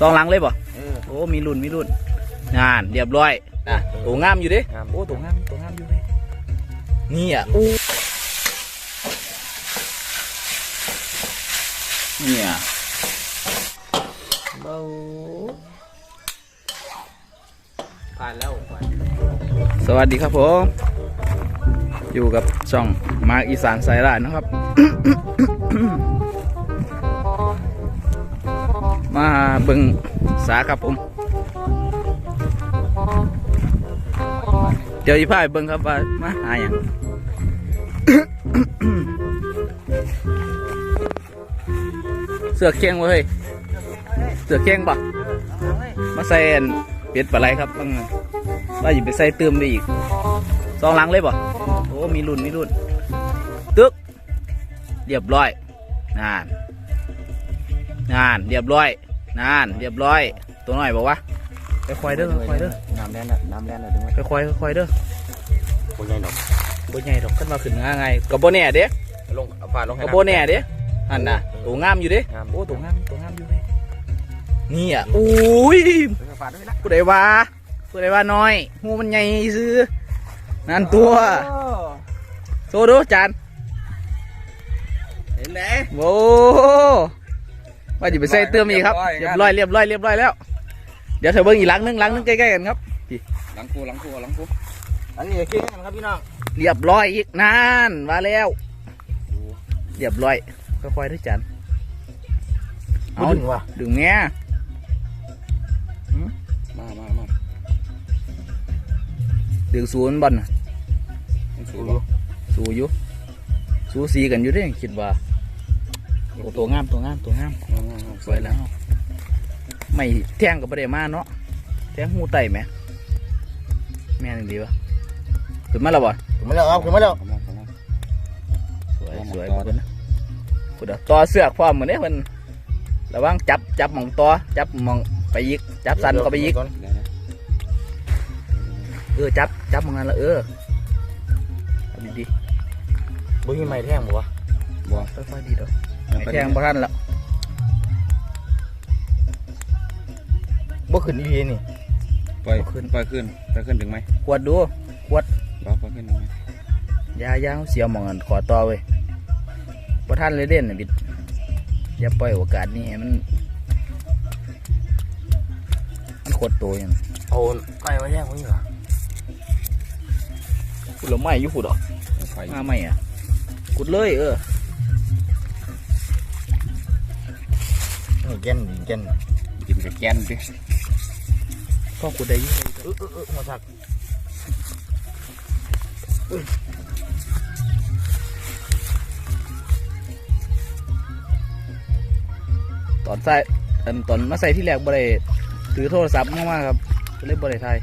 สองหลังเลยบ่เออโอ้มีรุ่นมีรุ่นงานเรียบร้อยอะตัวงามอยู่เดิงาม โอ้ตัวงามตัวงามอยู่เลยนี่อะอู้เนี่ยเบาผ่านแล้วผ่านสวัสดีครับผม อยู่กับช่องมาร์คอีสานสายลานนะครับ มาเบิ่งสาครับผม เดี๋ยวอีพายเบิ่งครับว่ามาหาอย่างเสือเคียงเว้ยเสือเคียงปะมาใส่อันเป็ดปลาไหลครับบ้างว่าอยู่ไปใส่เติมได้อีกสองหลังเลยปะโอ้มีรุ่นมีรุ่นตึกเรียบร้อยนานนานเรียบร้อย นานเรียบร้อย ตัวน้อยบอกว่าค่อยๆเด้อค่อยๆเด้อน้ำแดงน่ะน้ำแดงน่ะถึงไหมค่อยๆค่อยๆเด้อโอ้ยใหญ่ดอกบ่ใหญ่ดอกขึ้นมาขึ้นง่ายไงกับโบแน่เด้ลงเอาผ่านลงให้กับโบแน่เด้อันน่ะตัวงามอยู่เด้งามโอ้ตัวงามตัวงามอยู่เด้นี่อะอุ้ยเออผ่านด้วยละผู้ใดว่าผู้ใดว่าน้อยหูมันใหญ่ซื้อนั่นตัวโซดูจานเห็นไหมโอ้ ว่าจะไปใส่เติมอีกครับเรีเรียยบบร้ร้ออยยเรียบร้อยเรียบร้อยแล้ว เดี๋ยวเธอเบิ่งอีกหลังนึงหลังนึงใกล้ๆกันครับหลังกูหลังกูหลังกูอันนี้คิดกันครับพี่น้องเรียบร้อยอีกนานมาแล้วเรียบร้อยค่อยๆด้วยจานเอาเอาดึงว่ะดึงแม่มามามาดึงศูนย์บอลน่ะสูงสู้อยู่สู้สีกันอยู่เด้คิดว่า โอ้ตัวงามตัวงามตัวงามสวยแล้วไม่แทงกับประเดี๋ยวมาเนาะแทงหูไตไหมแม่นดีวะขึ้นมาแล้วบ่ถึงมาแล้วครับถึงมาแล้วสวยเอาหมสดวยต่อเพิ่นนะพุดต่อเสือกพร้อมเหมือนเด้เพิ่นระวังจับจับหมองต่อจับหมองไปยิกจับสันก็ไปยิกเออจับจับหมองนั้นละเออเอาดีบุ้ยไม่แท่งบ่วะบ่ๆค่อยๆดีเด้อไม่ แทงบ่ทันละบ่ขึ้นอีนี่ ปล่อยขึ้น ปล่อยขึ้นปล่อยขึ้นถึงไหมขวดดูรอปล่อยขึ้นถึงไหมอยาอยาเสียหมองกันขอต่อเว้ยบ่ทันเลยเด่นน่ะบิด อย่าปล่อยโอกาสนี้ให้มัน มันโคตรโตอย่างเอาไก่มาแท่งมึงเหรอกุดละไม่อยู่ขุดอะไฟมาไม่อะกุดเลยเออ นี่แกนแกนกินกับแกนดิก็กุดได้อยุ่เออเออเออหัวสักตอนใส่อันตอนมาใส่ที่แรกบ่ได้ถือโทรศัพท์มากๆครับก็เลยบ่ได้ถ่าย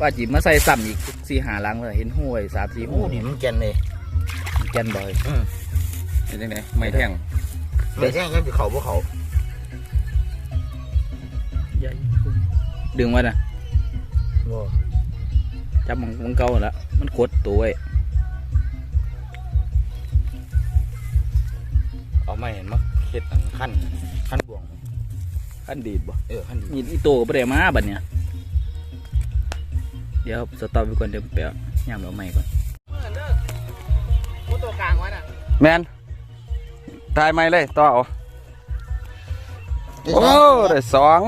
ว่าจีมาใส่ซ้ำอีกสี่หาหลังเลยเห็นห้วยสามสี่โอ้หูดิมันแกนเลยแกนบ่อย เป็นยังไงไม่แท่งไม่แท่งก็คือเขาบ่เขาดึงไว้นะบ่จับมันมันเก่าแล้วมันขดตัวไว้เอาไม่เห็นมั้งเฮ็ดอันขั้นขั้นบ่วงขั้นดีดบ่เออขั้นดีมีดอีโตก็บ่ได้มาบัดเนี่ยเดี๋ยวสต็อปไปก่อนเดี๋ยวไปเอาย่ามเราใหม่ก่อนตัวกลางไว้น่ะแมน ตายไม่เลยต่อเอาโอ้ได้สอง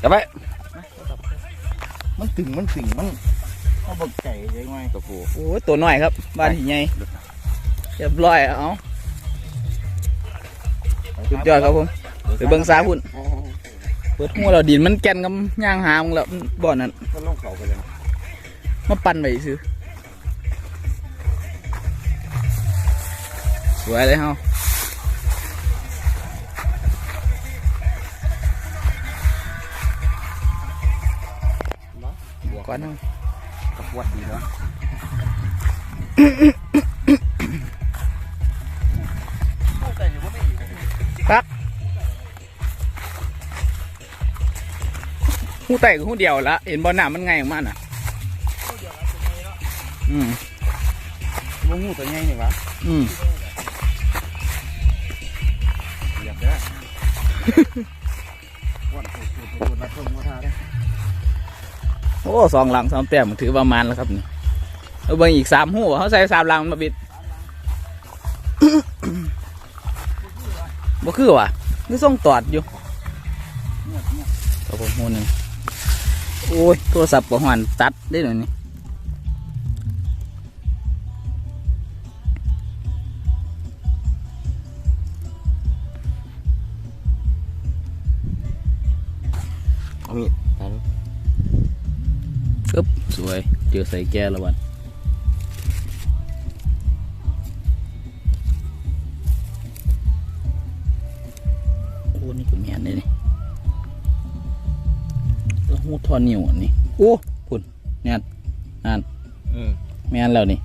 จะไปมันตึงมันตึงมันเอาบักไก่ใช่ไหมตัวผู้โอ้ยตัวน้อยครับบ้านที่ใหญ่เรียบร้อยเอาสุดยอดครับผมไปเบิ่งสาพุ่นเปิดหัวเราดินมันแก่นกับย่างหามงแล้วบ่อนั้นก็ลงเขาไปเลยมาปั่นไว้ซื้อ สวยเลยเฮาบวกก่อนเฮาตะปวดดีเนาะหูไต่กับหูเดียวละเห็นบอลหนามันไงของมันอะอืมมึงหูตัวใหญ่นี่วะอืม สองหลังสองแต้มถือประมาณแล้วครับนี่เอาเบิ่งอีกสามหัวเขาใส่สามหลังมาบิดบ่คือวะนี่ส่งตอดอยู่ครับผมหูหนึ่งโอ้ยโทรศัพท์ประหันตัดได้หน่อยนี่ วยเจอใส่แก้แล้ววันโอ้นี่ก็แม่นเลยนี่แล้วหูทอนิ้วอันนี้โอ้คุณแม่นนั่นอืมแม่นแล้วนี่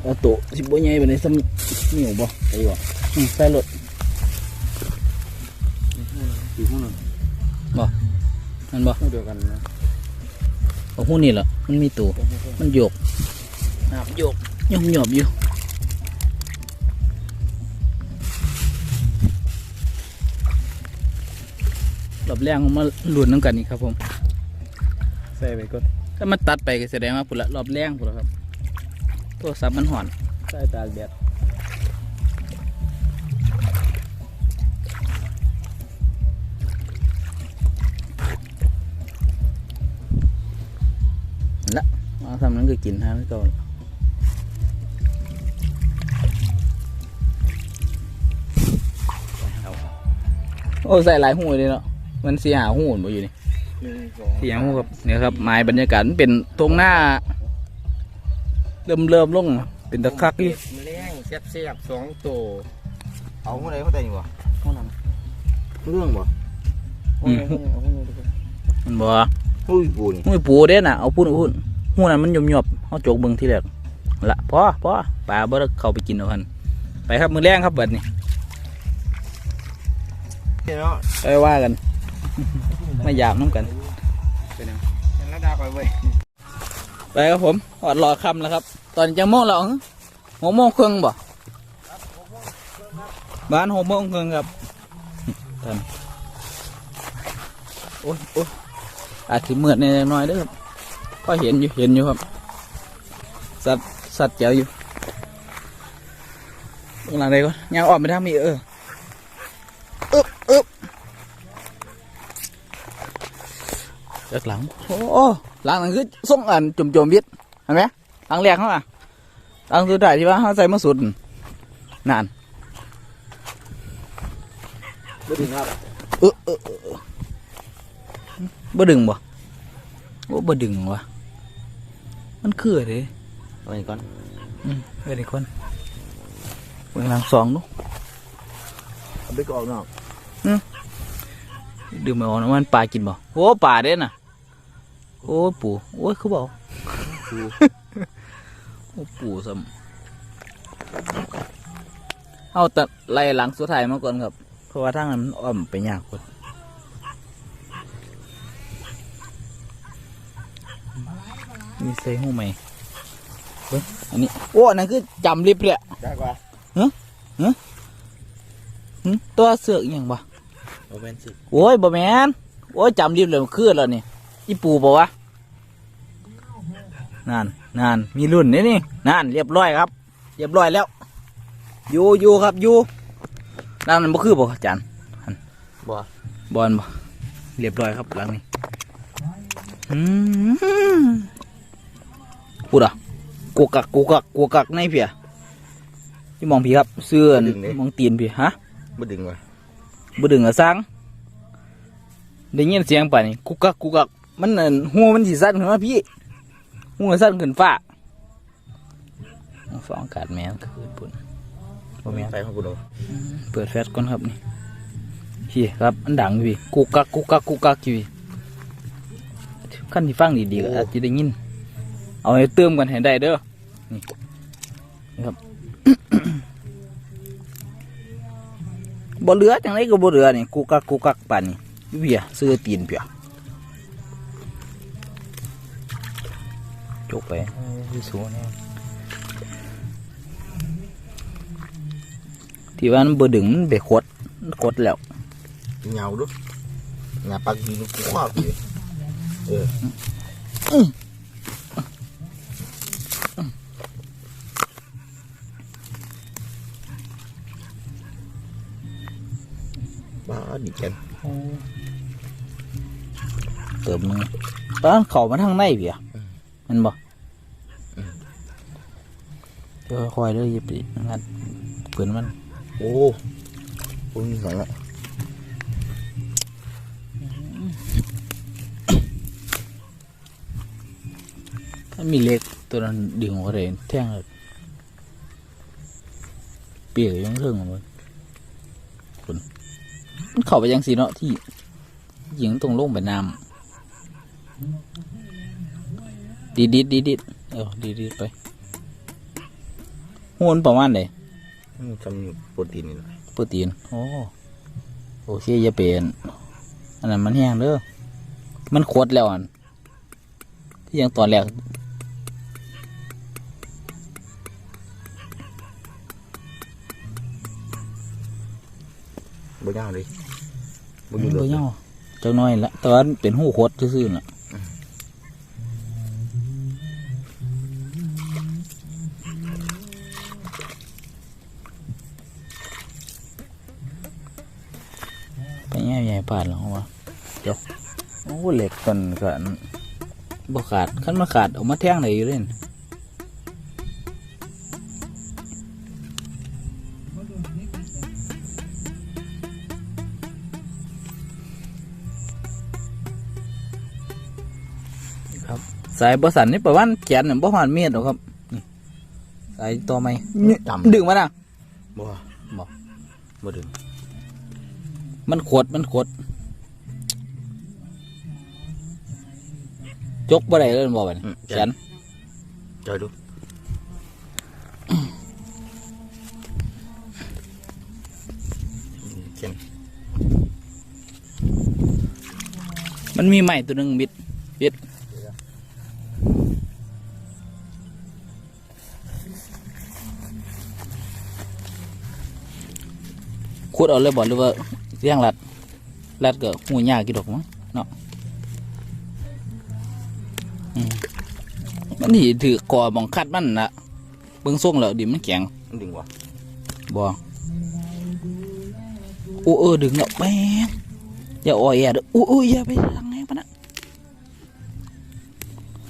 เอาโตะสิบ่ใหญ่ปานใดซ้ำนิ้วบ่ไปบ่อืมใส่รถอยู่ข้างหนึ่งนั่นบ่คู่เดียวกันนะ เอาหูนี่ล่ะมันมีตัวมันโยกน้ำโยกยอมหยอบอยู่รอบแรกผมมาลุ้นน้ำกันนี่ครับผมใส่ไปก่อนถ้ามันตัดไปก็แสดงว่าพุ่นละรอบแรกพุ่นละครับโทรศัพท์มันห่อนใส่ตากแดด เอาทำนั้นก็กินทานก่อนโอ้ใส่หลายหูเลยเนาะมันเสียหาหูบ่อยู่นี่หนึ่งสองเสียหูครับเนี่ยครับไม้บรรยากาศมันเป็นตรงหน้า เริ่มเริ่มลงเป็นตะคักอยู่แรงแซ่บๆสองตัวเอาเมื่อไรเขาแต่งอยู่วะห้องน้ำเรื่องบ่อืมเอาห้องน้ำดูก่อนมันบ่อุ้ยปูนี่หูยปูเด้น่ะเอาพุ่นเอาพุ่น หูนั้นมันหยมหยบๆเอาโจกเบิ่งที่แรกละพอพอปลาบ่ได้เข้าไปกินเอาพันไปครับมือแรงครับเบิดนี่เห็นเนาะไปว่ากัน ไม่ยามน้ำกันเห็นแล้วดาไปเว้ยไปครับผมหอดรอคำแล้วครับ ตอนจะโมงแล้วเหรอหกโมงครึ่งบ่บ้านหกโมงครึ่งครับท่านโอ้ยโอ้ยอาจจะมืดในอยๆน้อยเด้อครับ ก็เห็นอยู่เห็นอยู่ครับ สัตว์สัตว์เจ๋วอยู่ตรงหลังใดก่อนยังออกไปทางมีเอออึ๊บอึ๊บจากหลังโอ้หลังนั้นคือส่งอันจุ่มจมวิทเห็นไหมหลังแรกเขาอะหลังสุดท้ายที่ว่าเขาใส่มาสุดนั่นไม่ถึงครับเออเออเออเออบ่ดึงบ่โอ้บ่ดึงวะ มันคืออะไรเอาไปก่อนอืมเฮ้ยเด็กคนเบื้องหลังสองเนุเอาไปก่อนเนาะดื่มไม่ออกนะมันปลากินบ่โอ้ปลาเด้น่ะ โอ้ปูโอ้ยคือบ่เอาโอ้ปูซ้ำเอาแต่ไล่หลังสุดท้ายมาก่อนครับ เพราะว่าทางนั้นมันอ้อมไปยากกว่า มีใส่หูไหมเฮ้ยอันนี้ โอ้อันนั้นคือจำลิบเลยได้กว่าหึตัวเสือกอหย่างบ่เอาเป็นสิโอ้ยบ่แมนโอ้ยจำรีบเลยมันคือแล้วนี่อีปูบอกวะนั่นนั่นมีรุ่นนี่นี่นั่นเรียบร้อยครับ เรียบร้อยแล้วอยู่อยู่ครับอยู่นั่นมันบ่คือบ่อาจารย์บ่บอลบ่เรียบร้อยครับหลังนี้อืม พูดอะกูกักกูกักกูกักในเพียที่มองพี่ครับ เสื้อนี่มองตีนพี่ฮะบ่ดึงว่ะบ่ดึงอะสร้างได้ยินเสียงป่ะนี่กุกกักกุกกักมันนั่นหัวมันสิสั่นขึ้นมาพี่หัวสั่นขึ้นฟ้าฟ้าอากาศแม่นคืนปุ่นบ่แม่นไปของกูดูเปิดแฟลชก่อนครับนี่พี่ครับอันดังอยู่พี่กุกกักกุกกักกุกกักอยู่พี่ขั้นที่ฟังดีๆก็อาจจะได้ยิน เอาให้เติมกันให้ได้เด้อนี่นี่ครับบ่เหลือจังไรก็บ่เหลือนี่กุกกักกุกกักป่านนี่เบียซื้อตีนเปียจกไปที่สูเนี่ที่ว่ามันบ่ดึงมันไปขดมันขดแล้วเหงาดูหงาปากดีลูกคว้าพี่เออ บ้าดิกันเติมนึงตอนนั้นเขามาทางในเพียมันบ่เดี๋ยวคอยเลยหยิบดิงัดเปืนมัน โอ้โหนี่สองละถ้ามีเล็กตัวนั้นดึงออกมาเลยแท่งเลยเปียกอยังเรื่องของมันคุณ มันเข้าไปยังสีเนาะที่หญิงตรงลงไปน้ำดีดดีดดีดดีดเออดีดดีดไปหูนประมาณไหนนี่ทำโปรตีนนี่แหละโปรตีนโอ้โอเคอย่าเป็นอันนั้นมันแห้งเด้อมันขวดแล้วอันที่ยังตอนแรกบ่ย่างเลย บ่บ่อยู่เลยเนาจักหน้อยละแต่ว่าเป็นหูขวดซื่อๆน่ะไปแง่ใหญ่ผ่านหรอวะเดี๋ยวโอ้เหล็กกันกันบ่ขาดขั้นมาขาดเออกมาแท่งไหนอยู่เล่น สายประสันนี่ประมาณแขนน่ะบ่ผ่านเมตรหรอกครับนี่สายต่อไหมจำดึงมาน่ะบ่บ่บ่ดึง มันขวดมันขวดจกบ่ได้เลยบ่บัดนี้อืมแขนจอยดูเขียนมันมีไม้ตัวหนึงบิดบิด ขุดเอาเลยบ่หรือว่าเลี้ยงรัดรัดก็หูยากกี่ดอกมั้งเนาะอืมมันที่ถือก่อบังคัดมันนะเบิ่งส่งแล้วดิมันแข็งมันดึงวะบ่โอ้เออดึงแล้วแม่งอย่าอ่อยแอเด้ออู้อู้อย่าไปทางไหนปะนะ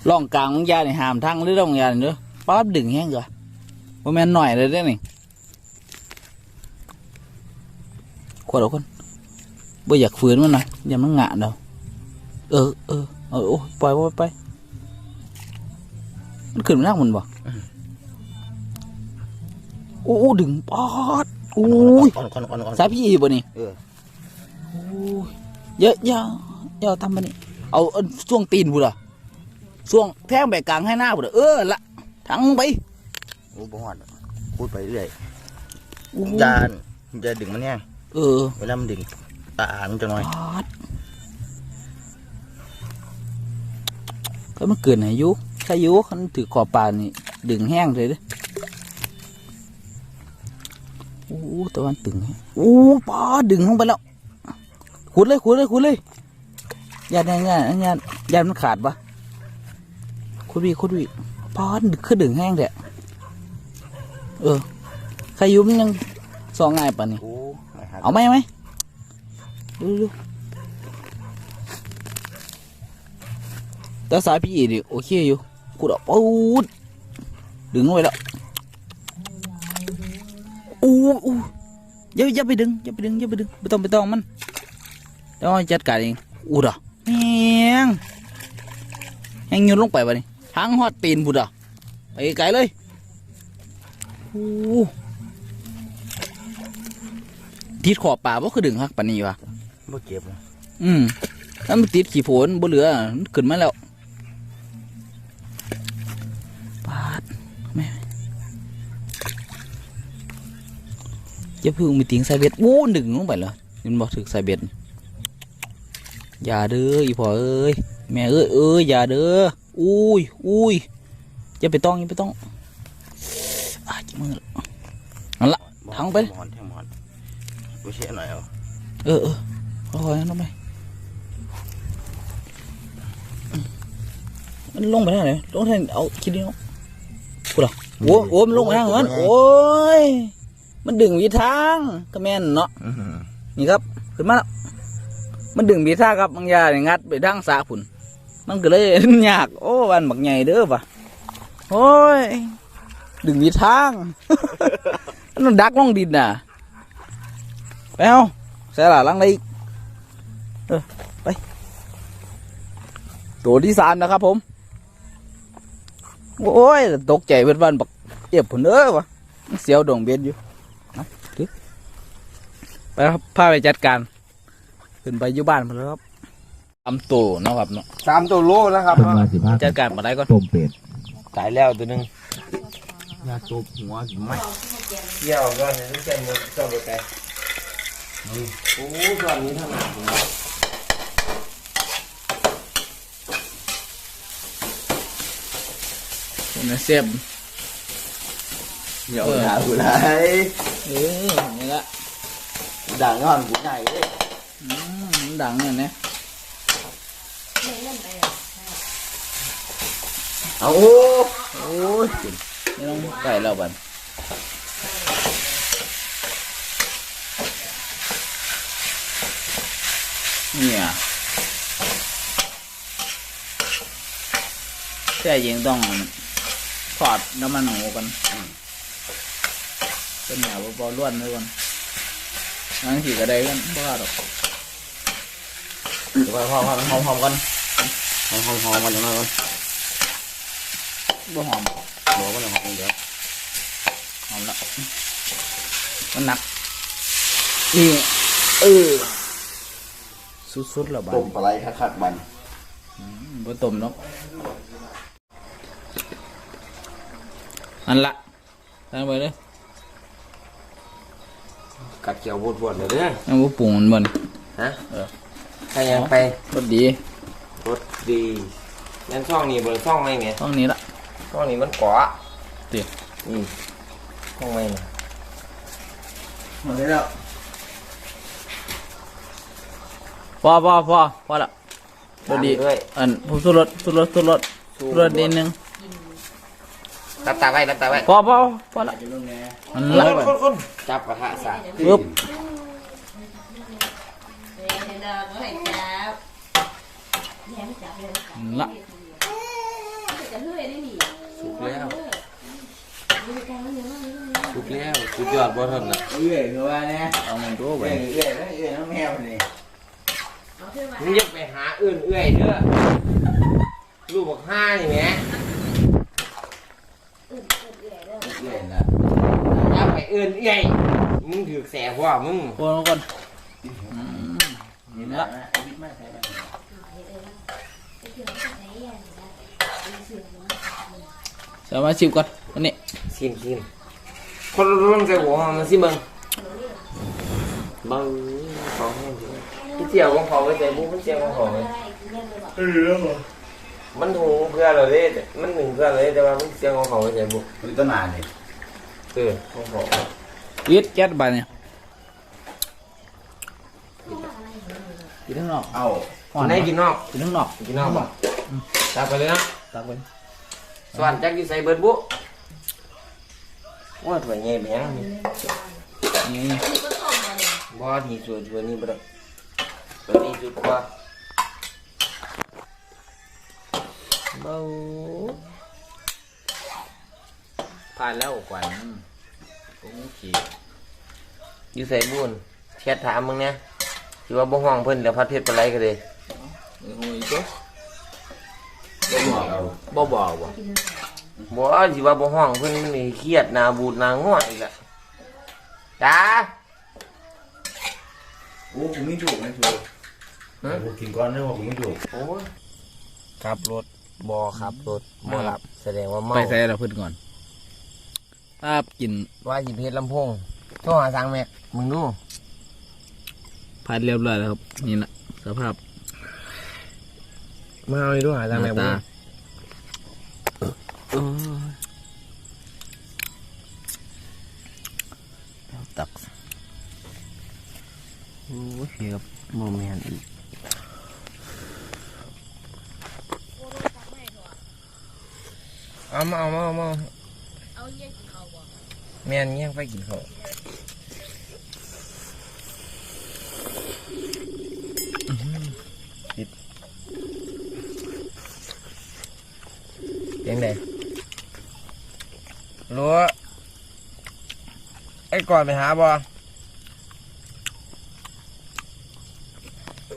ล่องกลางของยานี่ห้ามทางหรือล่องยานี่เด้อป๊าบดึงแห้งก็บ่แม่นหน่อยเลยเด้อนี่ ขวดเอาคนบ่อยากฝืนมันนะอย่ามันงะเด้อเออเออเออโอ้ยปล่อยปล่อยไป มันขึ้นมาทางมันบ่โอ้ดึงป๊อดโอ้ยก่อนก่อนก่อนก่อนสายพี่บ่นี่เออโอ้ยเยอะเยอะเยอะทำมานี่เอาเอาช่วงตีนบุตรช่วงแท่งแบกกลางให้หน้าบุตรเออละทั้งไปโอ้บ่ฮอดพูดไปเรื่อยโอ้ยจานจะดึงมันแห้ง เออเวลามันดึงตามันจะน้อยปาดก็มันเกินอายุถ้าอายุคันถือขอบปลานี่ดึงแห้งเลยเด้อโอ้ตะวันตึงแฮะโอ้ปลาดึงลงไปแล้วขุดเลยขุดเลยขุดเลยยานยานยานยานยานมันขาดปะขุดวีขุดวีปลาดึงคือดึงแห้งแท้เออใครอยุ่มนยังสองง่ายปะนี่โอ้ไม่หา เอาไหมเอาไหมดูดูแต่สายพี่ดิโอเคอยู่กูดอกปูดดึงเอาไว้แล้วอู้อู้อย่าอย่าไปดึงอย่าไปดึงอย่าไปดึงไม่ต้องไม่ต้องมันเดี๋ยวจัดการเองอู้ดอกแหงแหงโยนลงไปวะนี่ทางฮอดตีนบุดอะไปไกลเลยอู้ ทิดขอบป่าว่าคือดึงฮักปานนี้วะบ่เจ็บนะอืมถ้ามันติดขี้โผนบ่เหลือมันขึ้นมาแล้วปาดแม่อย่าเพึ่งมีติงใส่เบ็ดโอ้ดึงลงไปเลยยินบอกถึกใส่เบ็ดอย่าเด้ออีพ่อเอ้ยแม่เอ้ยเอ้ยอย่าเด้ออุ้ยอุ้ยอย่าไปต้องอย่าไปต้องอาจมือบ่ทั้งไป บ่ฮอดแทงบ่ฮอดบ่ใช่หน่อยเอาเออเออโอ้ยน้องไปมันลงไปทางไหนลงทางเอาคิดดิเนาะกูเหรอโอ้โอ้มันลงไปทางนั้นโอ้ยมันดึงวีทางก็แม่นเนาะนี่ครับขึ้นมาแล้วมันดึงวีทางครับบางอยางนี่งัดไปทางสาผุนมันก็เลยยากโอ้วันบักใหญ่เด้อปะโอ้ยดึงวีทางมันดักลงดินน่ะ ไปเอาใส่ละลังเลยอีกเออไป ตัวที่สามนะครับผม โอ้ย ตกใจเพื่อนบ้านบักเอียบผุนเด้อวะมันเสียวดงเบ็ดอยู่นะถือไปครับพาไปจัดการ ขึ้นไปอยู่บ้านมาแล้วครับทำตัวเนาะครับเนาะสามตัวโลนะครับเป็นมาสิบห้าจัดการมาได้ก่อนต้มเป็ดตายแล้วตัวหนึงยาตัวหัวกินไหมเกี่ยวก็เนี่ยต้องใช้เงินเจ้าไปแต่ โอ้ตอนนี้ทำงานผมผมจะเสียบเดี๋ยวหาผู้ใดเออนี่ละด่างงอนผู้ใหญ่เด้อืมมันดังเนี่ยนะเอาโอ้โอ้ยไม่ต้องใส่แล้วบัน เนี่ยแต่ยังต้องทอดน้ำมันหมูกันเป็นเหนียวบอล้วนด้วยกันนั่งขี่กระไดกันบ้าหรอกเดี๋ยวไปพอพอหอมหอมกันหอมหอมหอมกันยังไงกันบ่หอมบอกว่าหอมเดี๋ยวหอมละมันหนักนี่เออ สุดๆแล้วบ้าต้มปลาไหลคักๆมันบ่ต้มเนาะอันละตั้งไปเลยกัดเกี่ยวบวดๆเลยเด้อเอาบ่ปรุงมันบ่นฮะเออถ้ายังไปรสดีรสดีนั่นช่องนี้บนช่องไม่ไงต้องนี้ละช่องนี้มันเกาะเดี๋ยวอืมช่องไม่นะหมดแล้ว พอพอพอพอละรสดีตามด้วย อันผมสุรสสุรสสุรสสุรสนิดนึงรับตาไว้รับตาไว้พอพอพอละอันละคนคนจับกระทะสาปึ๊บอันละสุกแล้วสุกแล้วสุดยอดบ่ทนนะเอื้อยคือว่าเนี่ยเอามันดูไปเอื้อยเอื้อยเอื้อยน้องแมวนี่ มึงอยังไปหาอื่นเอื้อยเด้อลูกบอกห้านี่แหมเอื้อยละอยับไปอื่นเอื้อยมึงถือแสบว่ามึงคนละคนละจะมาชิมก่อนอันนี้ชิมชิมคนรุ่นใส่หัวมันสิมึงบังของแห้งจริงพี่ เจียวของเขาไว้ใจบุ้งพี่เจียวของเขาไว้มันหุงเพื่อเราเลยมันหนึ่งเพื่อเราเลยแต่ว่ามันเจียวของเขาไว้ใจบุ้งมันต้นนานนี่เออของเขายึดแก๊สไปเนี่ยกินข้างนอกเอาห่อนไหนกินนอกกินข้างนอกกินนอกบ่ตักไปเลยนะตักไปสวรรค์จักอยู่ใส่เบิดบุว่าถั่วใหญ่แพงนี่นี่บ่นี่สวยถั่วนี้บ่ได้ ตัวนี้สุดกว่าเบาผ่านแล้วกว่านั้นโอ้ขี่อยู่ใส่บุญเทียดถามมึงเนี่ยที่ว่าบ่ห้องเพิ่นแล้วพัดเพชรปลาไหลก็เลยโอ้ยจ๊บ่บอกบ่บ่สิว่าบ่ห้องเพิ่นนี่เครียดหน้าบูดหน้าง่วงอีกละจ้าโอ้ผมไม่ถูกนะชูผ มกินก้อนได้ว่าผมไม่ถูกโอ้ยขับรถบ่ขับรถบ่หลับ แสดงว่าเมาไปใส่เราเพิ่นก่อนถ้ากินว่าสิเพชรลำโพงโทรหาทางแม็กมึงดูผ่านเรียบร้อยแล้วครับ นี่นะสภาพมาเอาไปดูหาหทางแม็น้ากตาตัก โอ้ยเสียบโมเมนต์อีก เอามาเอามาเอามาเอาเยี่ยกินเขาบ่แม่นเงี้ยไปกินข้าวติดยังไงรู้ไอ้ก่อนไปหาบ่